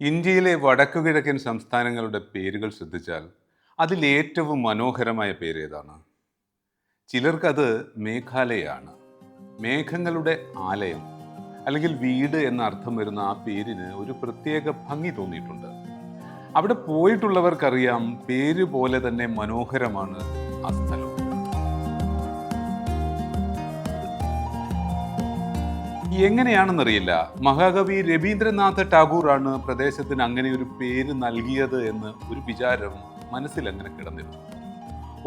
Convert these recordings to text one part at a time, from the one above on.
ഇന്ത്യയിലെ വടക്കുകിഴക്കൻ സംസ്ഥാനങ്ങളുടെ പേരുകൾ ശ്രദ്ധിച്ചാൽ അതിലേറ്റവും മനോഹരമായ പേര് ഏതാണ്? ചിലർക്കത് മേഘാലയാണ്. മേഘങ്ങളുടെ ആലയം അല്ലെങ്കിൽ വീട് എന്ന അർത്ഥം വരുന്ന ആ പേരിന് ഒരു പ്രത്യേക ഭംഗി തോന്നിയിട്ടുണ്ട്. അവിടെ പോയിട്ടുള്ളവർക്കറിയാം പേര് പോലെ തന്നെ മനോഹരമാണ് ആ സ്ഥലം. എങ്ങനെയാണെന്നറിയില്ല. മഹാകവി രവീന്ദ്രനാഥ ടാഗോറാണ് പ്രദേശത്തിന് അങ്ങനെ ഒരു പേര് നൽകിയത് എന്ന് ഒരു വിചാരം മനസ്സിൽ അങ്ങനെ കിടന്നിരുന്നു.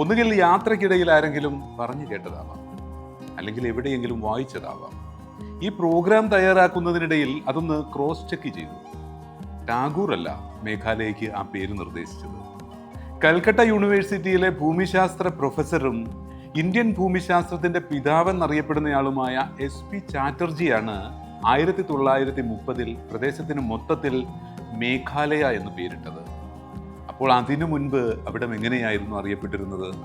ഒന്നുകിൽ യാത്രക്കിടയിൽ ആരെങ്കിലും പറഞ്ഞു കേട്ടതാവാം. അല്ലെങ്കിൽ എവിടെയെങ്കിലും വായിച്ചതാവാം. ഈ പ്രോഗ്രാം തയ്യാറാക്കുന്നതിനിടയിൽ അതൊന്ന് ക്രോസ് ചെക്ക് ചെയ്തു. ടാഗോർ അല്ല മേഘാലയയ്ക്ക് ആ പേര് നിർദ്ദേശിച്ചത്. കൽക്കട്ട യൂണിവേഴ്സിറ്റിയിലെ ഭൂമിശാസ്ത്ര പ്രൊഫസറും ഇന്ത്യൻ ഭൂമിശാസ്ത്രത്തിന്റെ പിതാവെന്നറിയപ്പെടുന്നയാളുമായ എസ് പി ചാറ്റർജിയാണ് ആയിരത്തി തൊള്ളായിരത്തി മുപ്പതിൽ പ്രദേശത്തിന് മൊത്തത്തിൽ മേഘാലയ എന്ന് പേരിട്ടത്. അപ്പോൾ അതിനു മുൻപ് അവിടെ എങ്ങനെയായിരുന്നു അറിയപ്പെട്ടിരുന്നത്?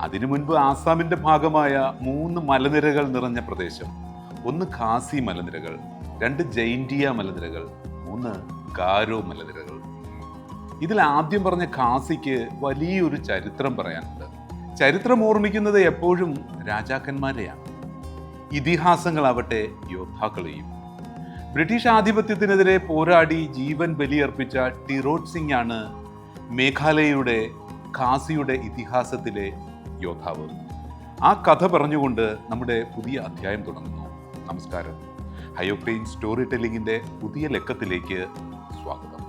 അതിനു മുൻപ് ആസാമിന്റെ ഭാഗമായ മൂന്ന് മലനിരകൾ നിറഞ്ഞ പ്രദേശം. ഒന്ന് ഖാസി മലനിരകൾ രണ്ട് ജൈൻഡിയ മലനിരകൾ മൂന്ന് ഗാരോ മലനിരകൾ. ഇതിൽ ആദ്യം പറഞ്ഞ ഖാസിക്ക് വലിയൊരു ചരിത്രം പറയാനുണ്ട് ചരിത്രം ഓർമ്മിക്കുന്നത് എപ്പോഴും രാജാക്കന്മാരെയാണ്. ഇതിഹാസങ്ങളാവട്ടെ യോദ്ധാക്കളെയും. ബ്രിട്ടീഷ് ആധിപത്യത്തിനെതിരെ പോരാടി ജീവൻ ബലിയർപ്പിച്ച ടിറോഡ് സിംഗ് ആണ് മേഘാലയയുടെ ഖാസിയുടെ ഇതിഹാസത്തിലെ യോദ്ധാവ്. ആ കഥ പറഞ്ഞുകൊണ്ട് നമ്മുടെ പുതിയ അധ്യായം തുടങ്ങുന്നു. നമസ്കാരം. ഹയോക്ടെയിൻ സ്റ്റോറി ടെല്ലിങ്ങിന്റെ പുതിയ ലക്കത്തിലേക്ക് സ്വാഗതം.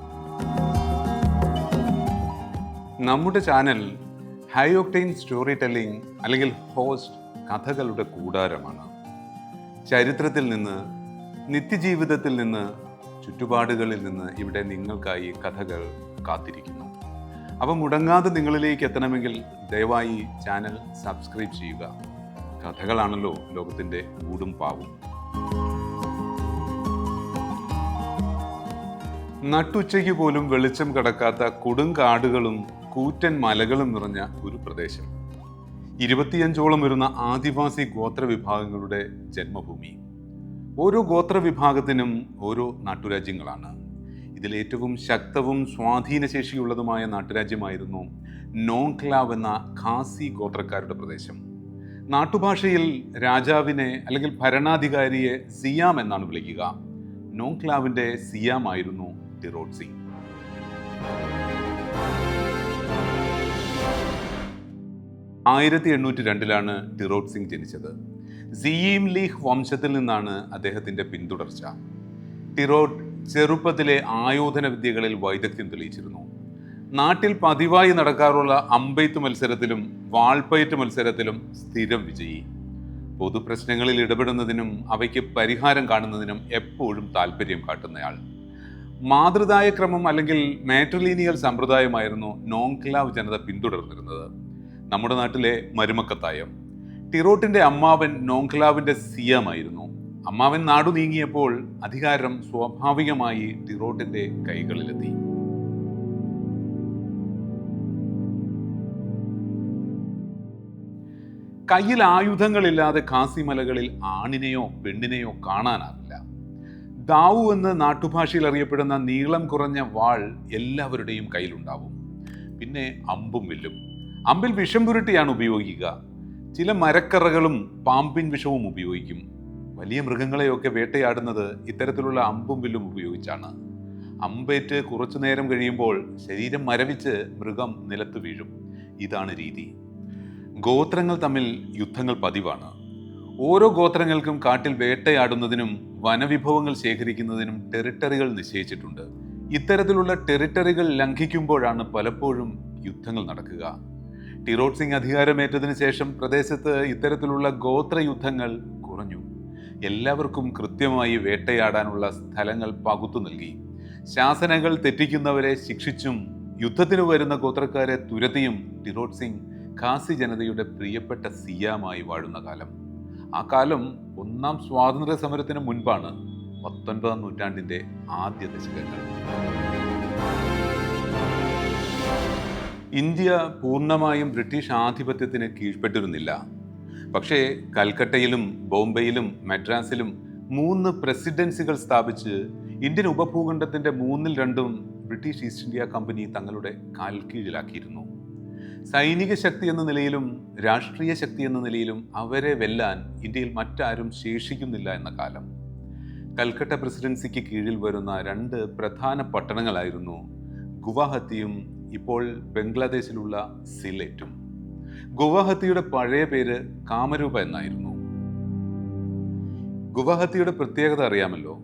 നമ്മുടെ ചാനൽ ഹയോക്ടെയിൻ സ്റ്റോറി ടെല്ലിംഗ് അല്ലെങ്കിൽ ഹോസ്റ്റ് കഥകളുടെ കൂടാരമാണ്. ചരിത്രത്തിൽ നിന്ന് നിത്യജീവിതത്തിൽ നിന്ന് ചുറ്റുപാടുകളിൽ നിന്ന് ഇവിടെ നിങ്ങൾക്കായി കഥകൾ കാത്തിരിക്കുന്നു. അവ മുടങ്ങാതെ നിങ്ങളിലേക്ക് എത്തണമെങ്കിൽ ദയവായി ചാനൽ സബ്സ്ക്രൈബ് ചെയ്യുക. കഥകളാണല്ലോ ലോകത്തിന്റെ ഊടും പാവും. നട്ടുച്ചയ്ക്ക് പോലും വെളിച്ചം കടക്കാത്ത കൊടുങ്കാടുകളും കൂറ്റൻ മലകളും നിറഞ്ഞ ഒരു പ്രദേശം. ഇരുപത്തിയഞ്ചോളം വരുന്ന ആദിവാസി ഗോത്ര വിഭാഗങ്ങളുടെ ജന്മഭൂമി. ഓരോ ഗോത്ര വിഭാഗത്തിനും ഓരോ നാട്ടുരാജ്യങ്ങളാണ്. ഇതിലേറ്റവും ശക്തവും സ്വാധീനശേഷിയുള്ളതുമായ നാട്ടുരാജ്യമായിരുന്നു നോങ്ക്ലാവ് എന്ന ഖാസി ഗോത്രക്കാരുടെ പ്രദേശം. നാട്ടുഭാഷയിൽ രാജാവിനെ അല്ലെങ്കിൽ ഭരണാധികാരിയെ സിയാം എന്നാണ് വിളിക്കുക. നോങ്ക്ലാവിന്റെ സിയാം ആയിരുന്നു ടിറോഡ് സിംഗ് ആയിരത്തി എണ്ണൂറ്റി രണ്ടിലാണ് ടിറോഡ് സിംഗ് ജനിച്ചത്. സിയീം ലീഹ് വംശത്തിൽ നിന്നാണ് അദ്ദേഹത്തിന്റെ പിന്തുടർച്ച. ടിറോഡ് ചെറുപ്പത്തിലെ ആയോധന വിദ്യകളിൽ വൈദഗ്ധ്യം തെളിയിച്ചിരുന്നു. നാട്ടിൽ പതിവായി നടക്കാറുള്ള അമ്പെയ്ത്ത് മത്സരത്തിലും വാൾപ്പയറ്റ് മത്സരത്തിലും സ്ഥിരം വിജയി. പൊതുപ്രശ്നങ്ങളിൽ ഇടപെടുന്നതിനും അവയ്ക്ക് പരിഹാരം കാണുന്നതിനും എപ്പോഴും താല്പര്യം കാട്ടുന്നയാൾ. മാതൃദായ ക്രമം അല്ലെങ്കിൽ മാട്രിലീനിയൽ സമ്പ്രദായമായിരുന്നു നോങ്ക്ലാവ് ജനത പിന്തുടർന്നിരുന്നത്. നമ്മുടെ നാട്ടിലെ മരുമക്കത്തായം. ടിറോട്ടിന്റെ അമ്മാവൻ നോങ്ക്ലാവിന്റെ സിയാമായിരുന്നു അമ്മാവൻ നാടു നീങ്ങിയപ്പോൾ അധികാരം സ്വാഭാവികമായി ടിറോട്ടിന്റെ കൈകളിലെത്തി. കയ്യിൽ ആയുധങ്ങളില്ലാതെ കാസിമലകളിൽ ആണിനെയോ പെണ്ണിനെയോ കാണാനാവില്ല. ദാവു എന്ന് നാട്ടുഭാഷയിൽ അറിയപ്പെടുന്ന നീളം കുറഞ്ഞ വാൾ എല്ലാവരുടെയും കയ്യിലുണ്ടാവും. പിന്നെ അമ്പും വില്ലും. അമ്പിൽ വിഷം പുരട്ടിയാണ് ഉപയോഗിക്കുക. ചില മരക്കറകളും പാമ്പിൻ വിഷവും ഉപയോഗിക്കും. വലിയ മൃഗങ്ങളെയൊക്കെ വേട്ടയാടുന്നത് ഇത്തരത്തിലുള്ള അമ്പും വില്ലും ഉപയോഗിച്ചാണ്. അമ്പേറ്റ് കുറച്ചു നേരം കഴിയുമ്പോൾ ശരീരം മരവിച്ച് മൃഗം നിലത്ത് വീഴും. ഇതാണ് രീതി. ഗോത്രങ്ങൾ തമ്മിൽ യുദ്ധങ്ങൾ പതിവാണ്. ഓരോ ഗോത്രങ്ങൾക്കും കാട്ടിൽ വേട്ടയാടുന്നതിനും വനവിഭവങ്ങൾ ശേഖരിക്കുന്നതിനും ടെറിട്ടറികൾ നിശ്ചയിച്ചിട്ടുണ്ട്. ഇത്തരത്തിലുള്ള ടെറിട്ടറികൾ ലംഘിക്കുമ്പോഴാണ് പലപ്പോഴും യുദ്ധങ്ങൾ നടക്കുക. ടിറോഡ് സിംഗ് അധികാരമേറ്റതിനു ശേഷം പ്രദേശത്ത് ഇത്തരത്തിലുള്ള ഗോത്രയുദ്ധങ്ങൾ കുറഞ്ഞു. എല്ലാവർക്കും കൃത്യമായി വേട്ടയാടാനുള്ള സ്ഥലങ്ങൾ പകുത്തു നൽകി. ശാസനകൾ തെറ്റിക്കുന്നവരെ ശിക്ഷിച്ചും യുദ്ധത്തിന് വരുന്ന ഗോത്രക്കാരെ തുരത്തിയും ടിറോഡ് സിംഗ് ഖാസി ജനതയുടെ പ്രിയപ്പെട്ട സിയാമായി വാഴുന്ന കാലം. ആ കാലം ഒന്നാം സ്വാതന്ത്ര്യ സമരത്തിന് മുൻപാണ് പത്തൊൻപതാം നൂറ്റാണ്ടിന്റെ ആദ്യ ദശകങ്ങൾ. ഇന്ത്യ പൂർണമായും ബ്രിട്ടീഷ് ആധിപത്യത്തിന് കീഴ്പ്പെട്ടിരുന്നില്ല. പക്ഷേ കൽക്കട്ടയിലും ബോംബെയിലും മദ്രാസിലും മൂന്ന് പ്രസിഡൻസികൾ സ്ഥാപിച്ച് ഇന്ത്യൻ ഉപഭൂഖണ്ഡത്തിന്റെ മൂന്നിൽ രണ്ടും ബ്രിട്ടീഷ് ഈസ്റ്റ് ഇന്ത്യ കമ്പനി തങ്ങളുടെ കാൽ കീഴിലാക്കിയിരുന്നു സൈനിക ശക്തി എന്ന നിലയിലും രാഷ്ട്രീയ ശക്തി എന്ന നിലയിലും അവരെ വെല്ലാൻ ഇന്ത്യയിൽ മറ്റാരും ശേഷിക്കുന്നില്ല എന്ന കാലം. കൽക്കട്ട പ്രസിഡൻസിക്ക് കീഴിൽ വരുന്ന രണ്ട് പ്രധാന പട്ടണങ്ങളായിരുന്നു ഗുവാഹത്തിയും ഇപ്പോൾ ബംഗ്ലാദേശിലുള്ള സിലേറ്റും. ഗുവാഹത്തിയുടെ പഴയ പേര് കാമരൂപ എന്നായിരുന്നു. ഗുവാഹത്തിയുടെ പ്രത്യേകത അറിയാമല്ലോ.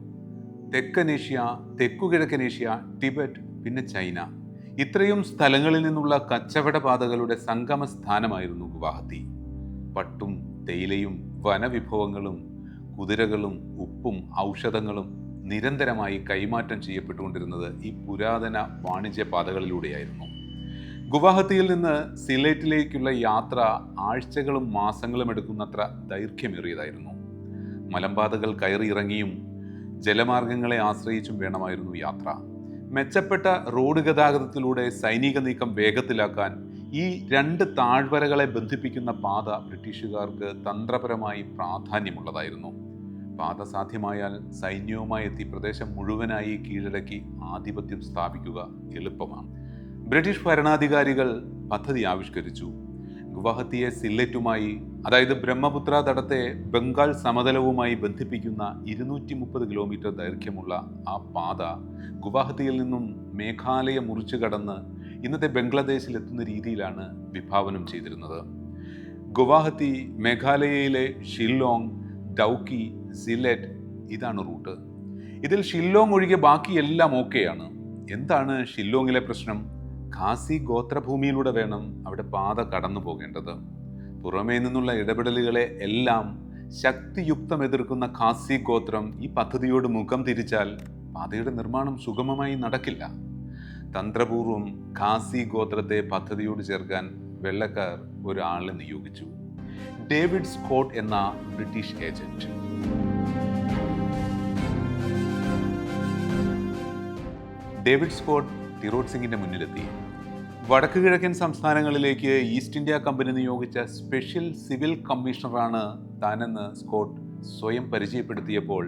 തെക്കുകിഴക്കൻ ഏഷ്യ ടിബറ്റ് പിന്നെ ചൈന. ഇത്രയും സ്ഥലങ്ങളിൽ നിന്നുള്ള കച്ചവട പാതകളുടെ സംഗമ സ്ഥാനമായിരുന്നു ഗുവാഹത്തി. പട്ടും തേയിലയും വനവിഭവങ്ങളും കുതിരകളും ഉപ്പും ഔഷധങ്ങളും നിരന്തരമായി കൈമാറ്റം ചെയ്യപ്പെട്ടുകൊണ്ടിരുന്നത് ഈ പുരാതന വാണിജ്യ പാതകളിലൂടെയായിരുന്നു. ഗുവാഹത്തിയിൽ നിന്ന് സിലേറ്റിലേക്കുള്ള യാത്ര ആഴ്ചകളും മാസങ്ങളും എടുക്കുന്നത്ര ദൈർഘ്യമേറിയതായിരുന്നു. മലമ്പാതകൾ കയറിയിറങ്ങിയും ജലമാർഗങ്ങളെ ആശ്രയിച്ചും വേണമായിരുന്നു യാത്ര. മെച്ചപ്പെട്ട റോഡ് ഗതാഗതത്തിലൂടെ സൈനിക നീക്കം വേഗത്തിലാക്കാൻ ഈ രണ്ട് താഴ്വരകളെ ബന്ധിപ്പിക്കുന്ന പാത ബ്രിട്ടീഷുകാർക്ക് തന്ത്രപരമായി പ്രാധാന്യമുള്ളതായിരുന്നു. പാത സാധ്യമായാൽ സൈന്യവുമായി എത്തി പ്രദേശം മുഴുവനായി കീഴടക്കി ആധിപത്യം സ്ഥാപിക്കുക എളുപ്പമാണ്. ബ്രിട്ടീഷ് ഭരണാധികാരികൾ പദ്ധതി ആവിഷ്കരിച്ചു. ഗുവാഹത്തിയെ സില്ലറ്റുമായി അതായത് ബ്രഹ്മപുത്ര തടത്തെ ബംഗാൾ സമതലവുമായി ബന്ധിപ്പിക്കുന്ന ഇരുന്നൂറ്റി മുപ്പത് കിലോമീറ്റർ ദൈർഘ്യമുള്ള ആ പാത ഗുവാഹത്തിയിൽ നിന്നും മേഘാലയ മുറിച്ചു കടന്ന് ഇന്നത്തെ ബംഗ്ലാദേശിൽ എത്തുന്ന രീതിയിലാണ് വിഭാവനം ചെയ്തിരുന്നത്. ഗുവാഹത്തി മേഘാലയയിലെ ഷില്ലോങ് ഡൗക്കി സിലെറ്റ്. ഇതാണ് റൂട്ട്. ഇതിൽ ഷില്ലോങ് ഒഴികെ ബാക്കി എല്ലാം ഓക്കെയാണ് എന്താണ് ഷില്ലോങ്ങിലെ പ്രശ്നം? ഖാസി ഗോത്രഭൂമിയിലൂടെ വേണം അവിടെ പാത കടന്നു പോകേണ്ടത്. പുറമേ നിന്നുള്ള ഇടപെടലുകളെ എല്ലാം ശക്തിയുക്തം എതിർക്കുന്ന ഖാസി ഗോത്രം ഈ പദ്ധതിയോട് മുഖം തിരിച്ചാൽ പാതയുടെ നിർമ്മാണം സുഗമമായി നടക്കില്ല. തന്ത്രപൂർവം ഖാസി ഗോത്രത്തെ പദ്ധതിയോട് ചേർക്കാൻ വെള്ളക്കാർ ഒരാളെ നിയോഗിച്ചു. ഡേവിഡ് സ്കോട്ട് എന്ന British agent. David Scott Tirot സിംഗിന്റെ മുന്നിലെത്തി. വടക്ക് കിഴക്കൻ സംസ്ഥാനങ്ങളിലേക്ക് ഈസ്റ്റ് ഇന്ത്യ കമ്പനി നിയോഗിച്ച സ്പെഷ്യൽ സിവിൽ കമ്മീഷണറാണ് താനെന്ന് സ്കോട്ട് സ്വയം പരിചയപ്പെടുത്തിയപ്പോൾ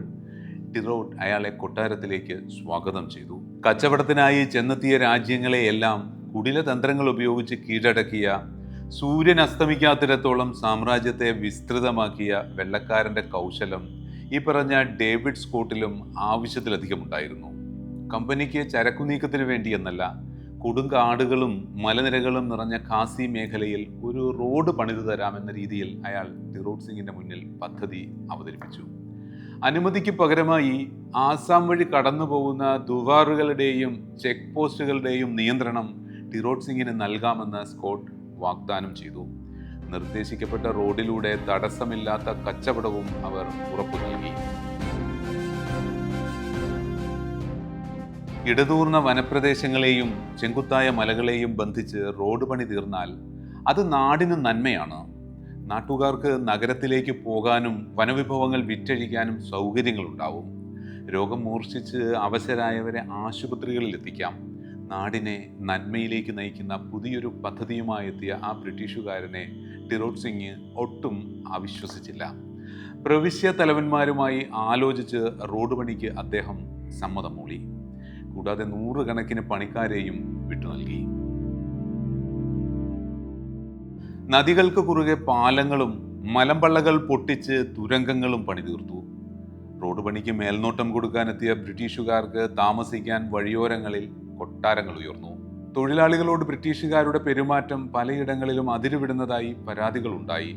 ടിറോട്ട് അയാളെ കൊട്ടാരത്തിലേക്ക് സ്വാഗതം ചെയ്തു. കച്ചവടത്തിനായി ചെന്നെത്തിയ രാജ്യങ്ങളെയെല്ലാം കുടിലതന്ത്രങ്ങൾ ഉപയോഗിച്ച് കീഴടക്കിയ സൂര്യൻ അസ്തമിക്കാത്തിടത്തോളം സാമ്രാജ്യത്തെ വിസ്തൃതമാക്കിയ വെള്ളക്കാരന്റെ കൗശലം ഈ പറഞ്ഞ ഡേവിഡ് സ്കോട്ടിലും ആവശ്യത്തിലധികം ഉണ്ടായിരുന്നു കമ്പനിക്ക് ചരക്കു വേണ്ടി എന്നല്ല കൊടുങ്കാടുകളും മലനിരകളും നിറഞ്ഞ ഖാസി മേഖലയിൽ ഒരു റോഡ് പണിതു തരാമെന്ന രീതിയിൽ അയാൾ ടിറോഡ് സിംഗിന്റെ മുന്നിൽ പദ്ധതി അവതരിപ്പിച്ചു. അനുമതിക്ക് പകരമായി ആസാം വഴി കടന്നു പോകുന്ന ദുവാറുകളുടെയും ചെക്ക് പോസ്റ്റുകളുടെയും നിയന്ത്രണം ടിറോഡ് സിംഗിന് നൽകാമെന്ന് സ്കോട്ട് വാഗ്ദാനം ചെയ്തു. നിർദ്ദേശിക്കപ്പെട്ട റോഡിലൂടെ തടസ്സമില്ലാത്ത കച്ചവടവും അവർ ഉറപ്പു നൽകി ഇടതൂർന്ന വനപ്രദേശങ്ങളെയും ചെങ്കുത്തായ മലകളെയും ബന്ധിച്ച് റോഡ് പണി തീർന്നാൽ അത് നാടിന് നന്മയാണ്. നാട്ടുകാർക്ക് നഗരത്തിലേക്ക് പോകാനും വനവിഭവങ്ങൾ വിറ്റഴിക്കാനും സൗകര്യങ്ങളുണ്ടാവും. രോഗം മൂർച്ഛിച്ച് അവശരായവരെ ആശുപത്രികളിൽ എത്തിക്കാം. നാടിനെ നന്മയിലേക്ക് നയിക്കുന്ന പുതിയൊരു പദ്ധതിയുമായി എത്തിയ ആ ബ്രിട്ടീഷുകാരനെ ടിറോഡ് സിംഗ് ഒട്ടും അവിശ്വസിച്ചില്ല. പ്രവിശ്യ തലവന്മാരുമായി ആലോചിച്ച് റോഡ് പണിക്ക് അദ്ദേഹം സമ്മതം മൂളി കൂടാതെ നൂറുകണക്കിന് പണിക്കാരെയും വിട്ടു നൽകി. നദികൾക്ക് കുറുകെ പാലങ്ങളും മലമ്പള്ളകൾ പൊട്ടിച്ച് തുരങ്കങ്ങളും പണിതീർത്തു. റോഡ് പണിക്ക് മേൽനോട്ടം കൊടുക്കാനെത്തിയ ബ്രിട്ടീഷുകാർക്ക് താമസിക്കാൻ വഴിയോരങ്ങളിൽ കൊട്ടാരങ്ങൾ ഉയർന്നു. തൊഴിലാളികളോട് ബ്രിട്ടീഷുകാരുടെ പെരുമാറ്റം പലയിടങ്ങളിലും അതിരുവിടുന്നതായി പരാതികളുണ്ടായി.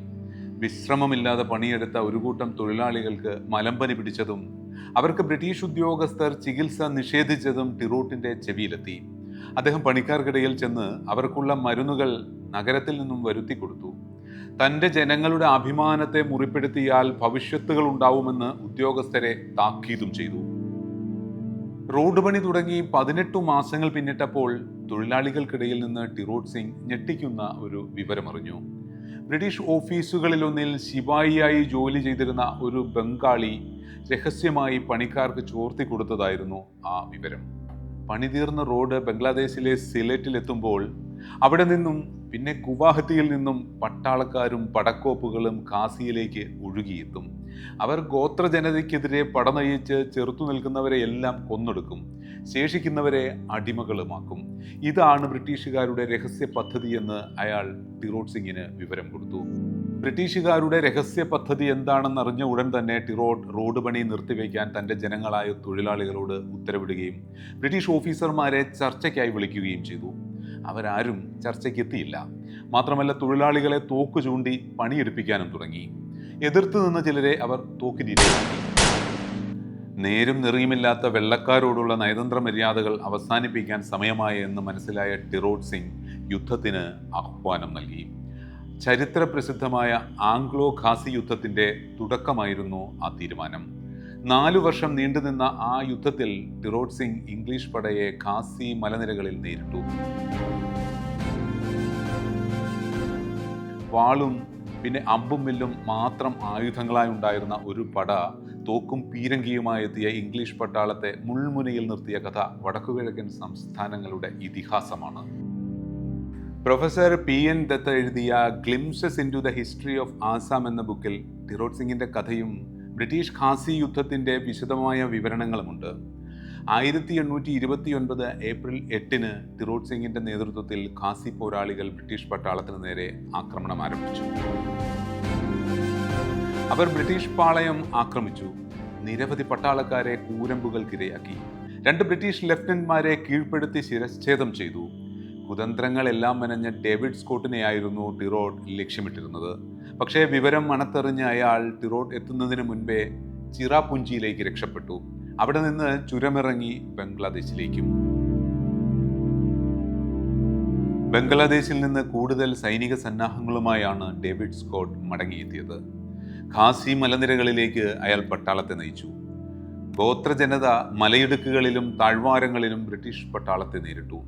വിശ്രമമില്ലാതെ പണിയെടുത്ത ഒരു കൂട്ടം തൊഴിലാളികൾക്ക് മലമ്പനി പിടിച്ചതും അവർക്ക് ബ്രിട്ടീഷ് ഉദ്യോഗസ്ഥർ ചികിത്സ നിഷേധിച്ചതും ടിറോട്ടിന്റെ ചെവിയിലെത്തി. അദ്ദേഹം പണിക്കാർക്കിടയിൽ ചെന്ന് അവർക്കുള്ള മരുന്നുകൾ നഗരത്തിൽ നിന്നും വരുത്തി കൊടുത്തു. തന്റെ ജനങ്ങളുടെ അഭിമാനത്തെ മുറിപ്പെടുത്തിയാൽ ഭവിഷ്യത്തുകൾ ഉണ്ടാവുമെന്ന് ഉദ്യോഗസ്ഥരെ താക്കീതും ചെയ്തു. റോഡ് പണി തുടങ്ങി പതിനെട്ടു മാസങ്ങൾ പിന്നിട്ടപ്പോൾ തൊഴിലാളികൾക്കിടയിൽ നിന്ന് ടിറോഡ് സിംഗ് ഞെട്ടിക്കുന്ന ഒരു വിവരമറിഞ്ഞു. ബ്രിട്ടീഷ് ഓഫീസുകളിലൊന്നിൽ ശിപായിയായി ജോലി ചെയ്തിരുന്ന ഒരു ബംഗാളി രഹസ്യമായി പണിക്കാർക്ക് ചോർത്തി കൊടുത്തതായിരുന്നു ആ വിവരം. പണിതീർന്ന റോഡ് ബംഗ്ലാദേശിലെ സിലറ്റിലെത്തുമ്പോൾ അവിടെ നിന്നും പിന്നെ ഗുവാഹത്തിയിൽ നിന്നും പട്ടാളക്കാരും പടക്കോപ്പുകളും കാസിയിലേക്ക് ഒഴുകിയെത്തും. അവർ ഗോത്രജനതയ്ക്കെതിരെ പടനയിച്ച് ചെറുത്തു നിൽക്കുന്നവരെ എല്ലാം കൊന്നൊടുക്കും. ശേഷിക്കുന്നവരെ അടിമകളുമാക്കും. ഇതാണ് ബ്രിട്ടീഷുകാരുടെ രഹസ്യ പദ്ധതിയെന്ന് അയാൾ ടിറോഡ് സിംഗിന് വിവരം കൊടുത്തു. ബ്രിട്ടീഷുകാരുടെ രഹസ്യ പദ്ധതി എന്താണെന്ന് അറിഞ്ഞ ഉടൻ തന്നെ ടിറോഡ് റോഡ് പണി നിർത്തിവെക്കാൻ തന്റെ ജനങ്ങളായ തൊഴിലാളികളോട് ഉത്തരവിടുകയും ബ്രിട്ടീഷ് ഓഫീസർമാരെ ചർച്ചയ്ക്കായി വിളിക്കുകയും ചെയ്തു. അവരാരും ചർച്ചയ്ക്ക് എത്തിയില്ല മാത്രമല്ല തൊഴിലാളികളെ തോക്ക് ചൂണ്ടി പണിയെടുപ്പിക്കാനും തുടങ്ങി. എതിർത്ത് നിന്ന ചിലരെ അവർ തോക്കിനിരയാക്കി നേരും നെറിയുമില്ലാത്ത വെള്ളക്കാരോടുള്ള നയതന്ത്ര മര്യാദകൾ അവസാനിപ്പിക്കാൻ സമയമായി എന്ന് മനസ്സിലായ ടിറോഡ് സിംഗ് യുദ്ധത്തിന് ആഹ്വാനം നൽകി. ചരിത്ര പ്രസിദ്ധമായ ആംഗ്ലോ ഖാസി യുദ്ധത്തിന്റെ തുടക്കമായിരുന്നു ആ തീരുമാനം. നാലു വർഷം നീണ്ടുനിന്ന ആ യുദ്ധത്തിൽ ടിറോഡ് സിംഗ് ഇംഗ്ലീഷ് പടയെ ഖാസി മലനിരകളിൽ നേരിട്ടു. വാളും പിന്നെ അമ്പും വില്ലും മാത്രം ആയുധങ്ങളായി ഉണ്ടായിരുന്ന ഒരു പട തോക്കും പീരങ്കിയുമായി എത്തിയ ഇംഗ്ലീഷ് പട്ടാളത്തെ മുൾമുനയിൽ നിർത്തിയ കഥ വടക്കുകിഴക്കൻ സംസ്ഥാനങ്ങളുടെ ഇതിഹാസമാണ്. പ്രൊഫസർ പി എൻ ദത്ത എഴുതിയ glimpses into the history of Assam എന്ന ബുക്കിൽ തിരോട് സിംഗിന്റെ കഥയും ബ്രിട്ടീഷ് ഖാസി യുദ്ധത്തിന്റെ വിശദമായ വിവരണങ്ങളുമുണ്ട്. ആയിരത്തി എണ്ണൂറ്റി ഇരുപത്തി ഒൻപത് ഏപ്രിൽ എട്ടിന് തിരോട് സിംഗിന്റെ നേതൃത്വത്തിൽ ഖാസി പോരാളികൾ ബ്രിട്ടീഷ് പട്ടാളത്തിന് നേരെ ആക്രമണം ആരംഭിച്ചു. അവർ ബ്രിട്ടീഷ് പാളയം ആക്രമിച്ചു. നിരവധി പട്ടാളക്കാരെ കൂരമ്പുകൾക്കിരയാക്കി. രണ്ട് ബ്രിട്ടീഷ് ലഫ്റ്റനന്റ്മാരെ കീഴ്പ്പെടുത്തി ശിരച്ഛേദം ചെയ്തു. കുതന്ത്രങ്ങളെല്ലാം മെനഞ്ഞ ഡേവിഡ് സ്കോട്ടിനെയായിരുന്നു ടിറോഡ് ലക്ഷ്യമിട്ടിരുന്നത്. പക്ഷേ വിവരം മണത്തെറിഞ്ഞ അയാൾ ടിറോഡ് എത്തുന്നതിന് മുൻപേ ചിറാപുഞ്ചിയിലേക്ക് രക്ഷപ്പെട്ടു. അവിടെ നിന്ന് ചുരമിറങ്ങി ബംഗ്ലാദേശിലേക്കും. ബംഗ്ലാദേശിൽ നിന്ന് കൂടുതൽ സൈനിക സന്നാഹങ്ങളുമായാണ് ഡേവിഡ് സ്കോട്ട് മടങ്ങിയെത്തിയത്. ഖാസി മലനിരകളിലേക്ക് അയാൾ പട്ടാളത്തെ നയിച്ചു. ഗോത്ര ജനത മലയിടുക്കുകളിലും താഴ്വാരങ്ങളിലും ബ്രിട്ടീഷ് പട്ടാളത്തെ നേരിട്ടു.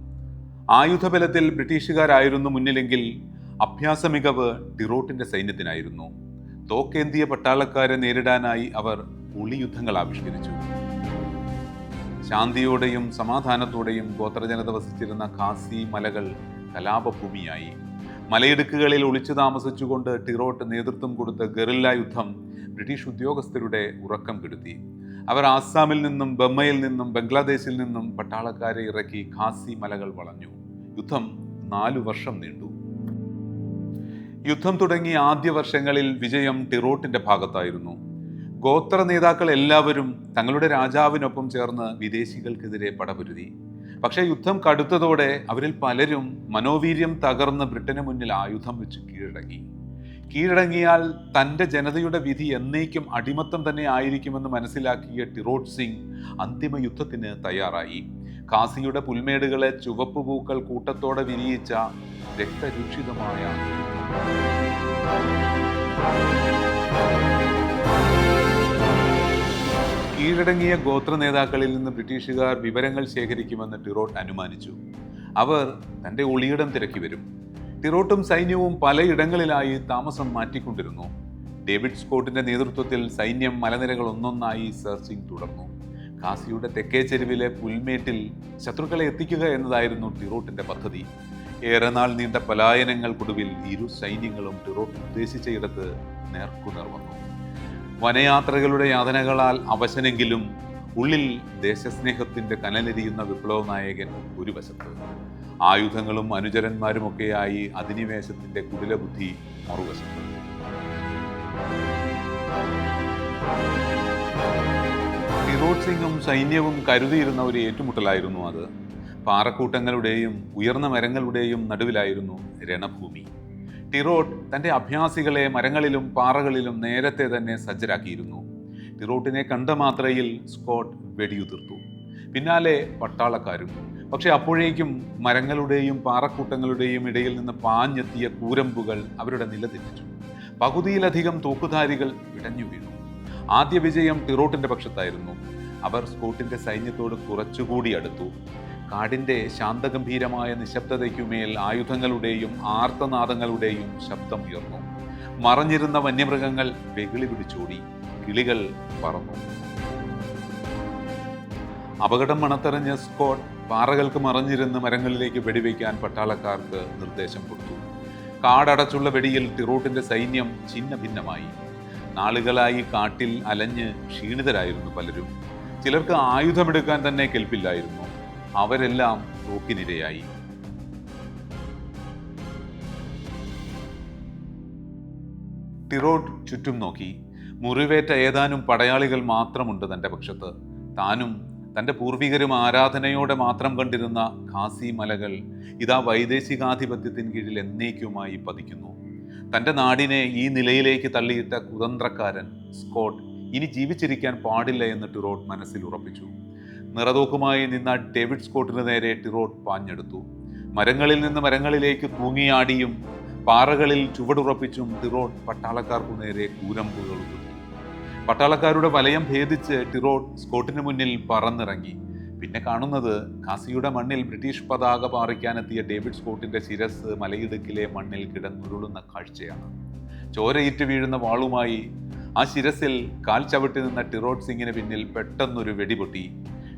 ആയുധബലത്തിൽ ബ്രിട്ടീഷുകാരായിരുന്നു മുന്നിലെങ്കിൽ അഭ്യാസ മികവ് ഡിറോട്ടിന്റെ സൈന്യത്തിനായിരുന്നു. തോക്കേന്തിയ പട്ടാളക്കാരെ നേരിടാനായി അവർ ഒളിയുദ്ധങ്ങൾ ആവിഷ്കരിച്ചു. ശാന്തിയോടെയും സമാധാനത്തോടെയും ഗോത്രജനത വസിച്ചിരുന്ന ഖാസി മലകൾ കലാപഭൂമിയായി. മലയിടുക്കുകളിൽ ഒളിച്ചു താമസിച്ചുകൊണ്ട് ടിറോട്ട് നേതൃത്വം കൊടുത്ത ഗറില്ല യുദ്ധം ബ്രിട്ടീഷ് ഉദ്യോഗസ്ഥരുടെ ഉറക്കം കെടുത്തി. അവർ ആസാമിൽ നിന്നും ബമ്മയിൽ നിന്നും ബംഗ്ലാദേശിൽ നിന്നും പട്ടാളക്കാരെ ഇറക്കി ഖാസി മലകൾ വളഞ്ഞു. യുദ്ധം നാലു വർഷം നീണ്ടു. യുദ്ധം തുടങ്ങി ആദ്യ വർഷങ്ങളിൽ വിജയം ടിറോട്ടിന്റെ ഭാഗത്തായിരുന്നു. ഗോത്ര നേതാക്കൾ എല്ലാവരും തങ്ങളുടെ രാജാവിനൊപ്പം ചേർന്ന് വിദേശികൾക്കെതിരെ പടപുരുതി. പക്ഷേ യുദ്ധം കടുത്തതോടെ അവരിൽ പലരും മനോവീര്യം തകർന്ന് ബ്രിട്ടന് മുന്നിൽ ആയുധം വെച്ച് കീഴടങ്ങി. കീഴടങ്ങിയാൽ തന്റെ ജനതയുടെ വിധി എന്നേക്കും അടിമത്തം തന്നെ ആയിരിക്കുമെന്ന് മനസ്സിലാക്കിയ ടിറോട്ട് സിംഗ് അന്തിമ യുദ്ധത്തിന് തയ്യാറായി. കാസിയുടെ പുൽമേടുകളെ ചുവപ്പ് പൂക്കൾ കൂട്ടത്തോടെ വിരിയിച്ച രക്തരൂക്ഷിതമായ കീഴടങ്ങിയ ഗോത്ര നേതാക്കളിൽ നിന്ന് ബ്രിട്ടീഷുകാർ വിവരങ്ങൾ ശേഖരിക്കുമെന്ന് ടിറോട്ട് അനുമാനിച്ചു. അവർ തന്റെ ഒളിയിടം തിരക്കി വരും. ടിറോട്ടും സൈന്യവും പലയിടങ്ങളിലായി താമസം മാറ്റിക്കൊണ്ടിരുന്നു. ഡേവിഡ് സ്കോട്ടിന്റെ നേതൃത്വത്തിൽ സൈന്യം മലനിരകൾ ഒന്നൊന്നായി സെർച്ചിങ് തുടർന്നു. കാസിയുടെ തെക്കേ ചെരുവിലെ പുൽമേട്ടിൽ ശത്രുക്കളെ എത്തിക്കുക എന്നതായിരുന്നു ടിറോട്ടിന്റെ പദ്ധതി. ഏറെ നാൾ നീണ്ട പലായനങ്ങൾക്കൊടുവിൽ ഇരു സൈന്യങ്ങളും ടിറോട്ട് ഉദ്ദേശിച്ചയിടത്ത് നേർക്കുനേർ വന്നു. വനയാത്രകളുടെ യാതനകളാൽ അവശനെങ്കിലും ഉള്ളിൽ ദേശസ്നേഹത്തിന്റെ കനലെരിയുന്ന വിപ്ലവ നായകൻ ഒരു വശത്ത്. ആയുധങ്ങളും അനുചരന്മാരുമൊക്കെയായി അധിനിവേശത്തിന്റെ കുടിലബുദ്ധി മറുവശത്ത്. ഫിറോഡ് സിംഗും സൈന്യവും കരുതിയിരുന്ന ഒരു ഏറ്റുമുട്ടലായിരുന്നു അത്. പാറക്കൂട്ടങ്ങളുടെയും ഉയർന്ന മരങ്ങളുടെയും നടുവിലായിരുന്നു രണഭൂമി. ടിറോട്ട് തന്റെ അഭ്യാസികളെ മരങ്ങളിലും പാറകളിലും നേരത്തെ തന്നെ സജ്ജരാക്കിയിരുന്നു. ടിറോട്ടിനെ കണ്ട മാത്രയിൽ സ്കോട്ട് വെടിയുതിർത്തു. പിന്നാലെ പട്ടാളക്കാരും. പക്ഷെ അപ്പോഴേക്കും മരങ്ങളുടെയും പാറക്കൂട്ടങ്ങളുടെയും ഇടയിൽ നിന്ന് പാഞ്ഞെത്തിയ കൂരമ്പുകൾ അവരുടെ നില തെറ്റിച്ചു പകുതിയിലധികം തോക്കുധാരികൾ ഇടഞ്ഞു വീണു. ആദ്യ വിജയം ടിറോട്ടിന്റെ പക്ഷത്തായിരുന്നു. അവർ സ്കോട്ടിന്റെ സൈന്യത്തോട് കുറച്ചുകൂടി അടുത്തു. കാടിന്റെ ശാന്തഗംഭീരമായ നിശബ്ദതയ്ക്കുമേൽ ആയുധങ്ങളുടെയും ആർത്തനാദങ്ങളുടെയും ശബ്ദം ഉയർന്നു മറഞ്ഞിരുന്ന വന്യമൃഗങ്ങൾ വെകിളി പിടിച്ചോടി കിളികൾ പറന്നു. അപകടം മണത്തെറിഞ്ഞ സ്കോട്ട് പാറകൾക്ക് മറഞ്ഞിരുന്ന് മരങ്ങളിലേക്ക് വെടിവെക്കാൻ പട്ടാളക്കാർക്ക് നിർദ്ദേശം കൊടുത്തു. കാടടച്ചുള്ള വെടിയിൽ ടിറോട്ടിന്റെ സൈന്യം ഛിന്ന ഭിന്നമായി നാളുകളായി കാട്ടിൽ അലഞ്ഞ് ക്ഷീണിതരായിരുന്നു പലരും. ചിലർക്ക് ആയുധമെടുക്കാൻ തന്നെ കെൽപ്പില്ലായിരുന്നു. അവരെല്ലാം തോക്കിനിരയായി ടിറോട്ട് ചുറ്റും നോക്കി മുറിവേറ്റ ഏതാനും പടയാളികൾ മാത്രമുണ്ട് തന്റെ പക്ഷത്ത്. താനും തന്റെ പൂർവികരും ആരാധനയോടെ മാത്രം കണ്ടിരുന്ന ഖാസി മലകൾ ഇതാ വൈദേശികാധിപത്യത്തിന് കീഴിൽ എന്നേക്കുമായി പതിക്കുന്നു. തന്റെ നാടിനെ ഈ നിലയിലേക്ക് തള്ളിയിട്ട കുതന്ത്രക്കാരൻ സ്കോട്ട് ഇനി ജീവിച്ചിരിക്കാൻ പാടില്ല എന്ന് ടിറോട്ട് മനസ്സിൽ ഉറപ്പിച്ചു. നിറതോക്കുമായി നിന്ന ഡേവിഡ് സ്കോട്ടിന് നേരെ ടിറോട്ട് പാഞ്ഞെടുത്തു. മരങ്ങളിൽ നിന്ന് മരങ്ങളിലേക്ക് തൂങ്ങിയാടിയും പാറകളിൽ ചുവടുറപ്പിച്ചും ടിറോട്ട് പട്ടാളക്കാർക്കു നേരെ കൂരമ്പുകൾ പട്ടാളക്കാരുടെ വലയം ഭേദിച്ച് ടിറോട്ട് സ്കോട്ടിന് മുന്നിൽ പറന്നിറങ്ങി. പിന്നെ കാണുന്നത് കാസിയുടെ മണ്ണിൽ ബ്രിട്ടീഷ് പതാക പാറിക്കാനെത്തിയ ഡേവിഡ് സ്കോട്ടിന്റെ ശിരസ് മലയിടുക്കിലെ മണ്ണിൽ കിടന്നുരുളുന്ന കാഴ്ചയാണ്. ചോരയിട്ട് വീഴുന്ന വാളുമായി ആ ശിരസിൽ കാൽ ചവിട്ടി നിന്ന ടിറോട്ട് സിംഗിന് പിന്നിൽ പെട്ടെന്നൊരു വെടിപൊട്ടി.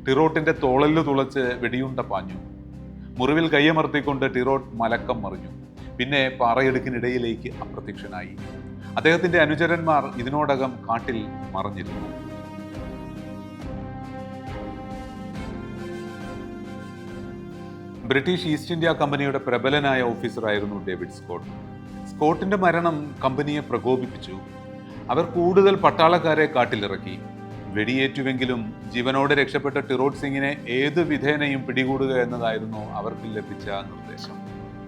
ടിറോട്ടിന്റെ തോളൽ തുളച്ച് വെടിയുണ്ട പാഞ്ഞു. മുറിവിൽ കയ്യമർത്തിക്കൊണ്ട് ടിറോട്ട് മലക്കം മറിഞ്ഞു. പിന്നെ പാറയെടുക്കിനിടയിലേക്ക് അപ്രത്യക്ഷനായി. അദ്ദേഹത്തിന്റെ അനുചരന്മാർ ഇതിനോടകം കാട്ടിൽ മറഞ്ഞിരുന്നു. ബ്രിട്ടീഷ് ഈസ്റ്റ് ഇന്ത്യ കമ്പനിയുടെ പ്രബലനായ ഓഫീസറായിരുന്നു ഡേവിഡ് സ്കോട്ട്. സ്കോട്ടിന്റെ മരണം കമ്പനിയെ പ്രകോപിപ്പിച്ചു. അവർ കൂടുതൽ പട്ടാളക്കാരെ കാട്ടിലിറക്കി. വെടിയേറ്റുവെങ്കിലും ജീവനോടെ രക്ഷപ്പെട്ട ടിറോട്ട് സിംഗിനെ ഏത് വിധേനയും പിടികൂടുക എന്നതായിരുന്നു അവർക്ക് ലഭിച്ച നിർദ്ദേശം.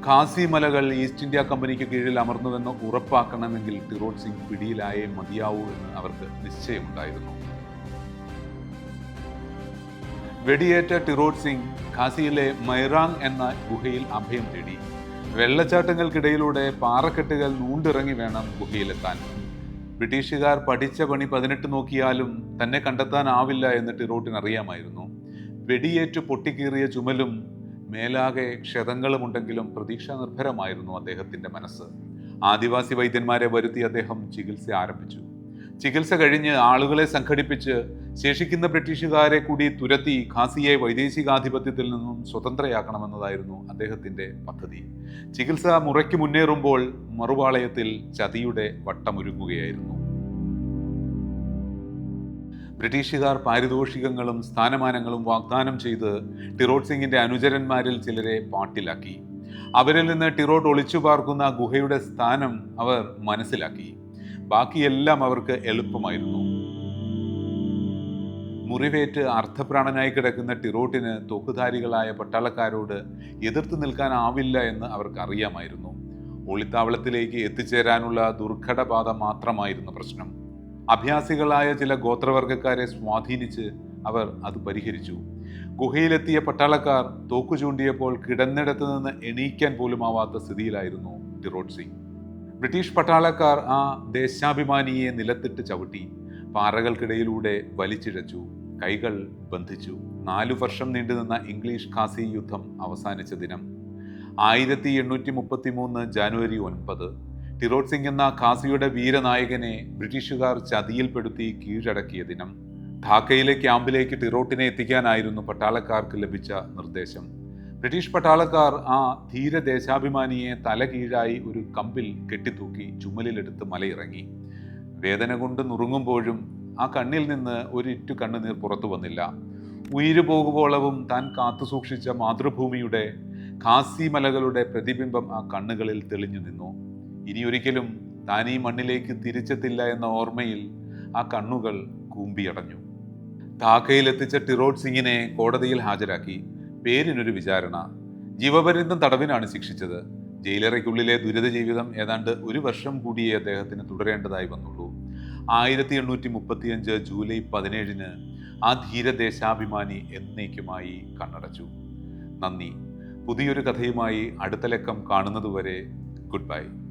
ഖാസി മലകൾ ഈസ്റ്റ് ഇന്ത്യ കമ്പനിക്ക് കീഴിൽ അമർന്നുവെന്ന് ഉറപ്പാക്കണമെങ്കിൽ ടിറോട്ട് സിംഗ് പിടിയിലായേ മതിയാവൂ എന്ന് അവർക്ക് നിശ്ചയമുണ്ടായിരുന്നു. വെടിയേറ്റ ടിറോട്ട് സിംഗ് ഖാസിയിലെ മൈറാങ് എന്ന ഗുഹയിൽ അഭയം തേടി. വെള്ളച്ചാട്ടങ്ങൾക്കിടയിലൂടെ പാറക്കെട്ടുകൾ നൂണ്ടിറങ്ങി വേണം ഗുഹയിലെത്താൻ. ബ്രിട്ടീഷുകാർ പഠിച്ച പണി പതിനെട്ട് നോക്കിയാലും തന്നെ കണ്ടെത്താനാവില്ല എന്ന് ടിറോട്ടിന് അറിയാമായിരുന്നു. വെടിയേറ്റ് പൊട്ടിക്കീറിയ ചുമലും മേലാകെ ക്ഷതങ്ങളുമുണ്ടെങ്കിലും പ്രതീക്ഷാ നിർഭരമായിരുന്നു അദ്ദേഹത്തിന്റെ മനസ്സ്. ആദിവാസി വൈദ്യന്മാരെ വരുത്തി അദ്ദേഹം ചികിത്സ ആരംഭിച്ചു. ചികിത്സ കഴിഞ്ഞ് ആളുകളെ സംഘടിപ്പിച്ച് ശേഷിക്കുന്ന ബ്രിട്ടീഷുകാരെ കൂടി തുരത്തി ഖാസിയെ വൈദേശികാധിപത്യത്തിൽ നിന്നും സ്വതന്ത്രയാക്കണമെന്നതായിരുന്നു അദ്ദേഹത്തിന്റെ പദ്ധതി. ചികിത്സ മുറയ്ക്ക് മുന്നേറുമ്പോൾ മറുപാളയത്തിൽ ചതിയുടെ വട്ടമൊരുങ്ങുകയായിരുന്നു. ബ്രിട്ടീഷുകാർ പാരിതോഷികങ്ങളും സ്ഥാനമാനങ്ങളും വാഗ്ദാനം ചെയ്ത് ടിറോഡ് സിംഗിന്റെ അനുചരന്മാരിൽ ചിലരെ പാട്ടിലാക്കി. അവരിൽ നിന്ന് ടിറോഡ് ഒളിച്ചു പാർക്കുന്ന ഗുഹയുടെ സ്ഥാനം അവർ മനസ്സിലാക്കി. ബാക്കിയെല്ലാം അവർക്ക് എളുപ്പമായിരുന്നു. മുറിവേറ്റ് അർത്ഥപ്രാണനായി കിടക്കുന്ന ടിറോട്ടിന് തോക്കുധാരികളായ പട്ടാളക്കാരോട് എതിർത്ത് നിൽക്കാനാവില്ല എന്ന് അവർക്ക് അറിയാമായിരുന്നു ഒളിത്താവളത്തിലേക്ക് എത്തിച്ചേരാനുള്ള ദുർഘടബാധ മാത്രമായിരുന്നു പ്രശ്നം. അഭ്യാസികളായ ചില ഗോത്രവർഗക്കാരെ സ്വാധീനിച്ച് അവർ അത് പരിഹരിച്ചു. ഗുഹയിലെത്തിയ പട്ടാളക്കാർ തോക്കു ചൂണ്ടിയപ്പോൾ കിടന്നിടത്ത് നിന്ന് എണീക്കാൻ പോലും ആവാത്ത സ്ഥിതിയിലായിരുന്നു ടിറോട്ട് സിംഗ്. ബ്രിട്ടീഷ് പട്ടാളക്കാർ ആ ദേശാഭിമാനിയെ നിലത്തിട്ട് ചവിട്ടി പാറകൾക്കിടയിലൂടെ വലിച്ചിഴച്ചു കൈകൾ ബന്ധിച്ചു. നാലു വർഷം നീണ്ടുനിന്ന ഇംഗ്ലീഷ് ഖാസി യുദ്ധം അവസാനിച്ച ദിനം ആയിരത്തി എണ്ണൂറ്റി മുപ്പത്തി മൂന്ന് ജാനുവരി ഒൻപത്. ടിറോട്ട് സിംഗ് എന്ന ഖാസിയുടെ വീരനായകനെ ബ്രിട്ടീഷുകാർ ചതിയിൽപ്പെടുത്തി കീഴടക്കിയ ദിനം ധാക്കയിലെ ക്യാമ്പിലേക്ക് ടിറോട്ടിനെ എത്തിക്കാനായിരുന്നു പട്ടാളക്കാർക്ക് ലഭിച്ച നിർദ്ദേശം. ബ്രിട്ടീഷ് പട്ടാളക്കാർ ആ ധീര ദേശാഭിമാനിയെ തല കീഴായി ഒരു കമ്പിൽ കെട്ടിത്തൂക്കി ചുമലിലെടുത്ത് മലയിറങ്ങി. വേദന കൊണ്ട് നുറുങ്ങുമ്പോഴും ആ കണ്ണിൽ നിന്ന് ഒരിറ്റു കണ്ണുനീർ പുറത്തു വന്നില്ല. ഉയിര് പോകുവോളവും താൻ കാത്തു സൂക്ഷിച്ച മാതൃഭൂമിയുടെ ഖാസി മലകളുടെ പ്രതിബിംബം ആ കണ്ണുകളിൽ തെളിഞ്ഞു നിന്നു. ഇനിയൊരിക്കലും താൻ ഈ മണ്ണിലേക്ക് തിരിച്ചെത്തില്ല എന്ന ഓർമ്മയിൽ ആ കണ്ണുകൾ കൂമ്പിയടഞ്ഞു. ധാക്കയിലെത്തിച്ച ടിറോട്ട് സിംഗിനെ കോടതിയിൽ ഹാജരാക്കി. പേരിനൊരു വിചാരണ. ജീവപര്യന്തം തടവിനാണ് ശിക്ഷിച്ചത്. ജയിലറയ്ക്കുള്ളിലെ ദുരിത ജീവിതം ഏതാണ്ട് ഒരു വർഷം കൂടിയേ അദ്ദേഹത്തിന് തുടരേണ്ടതായി വന്നുള്ളൂ. ആയിരത്തി എണ്ണൂറ്റി മുപ്പത്തിയഞ്ച് ജൂലൈ പതിനേഴിന് ആ ധീരദേശാഭിമാനി എന്നേക്കുമായി കണ്ണടച്ചു. നന്ദി. പുതിയൊരു കഥയുമായി അടുത്ത ലക്കം കാണുന്നതുവരെ ഗുഡ് ബൈ.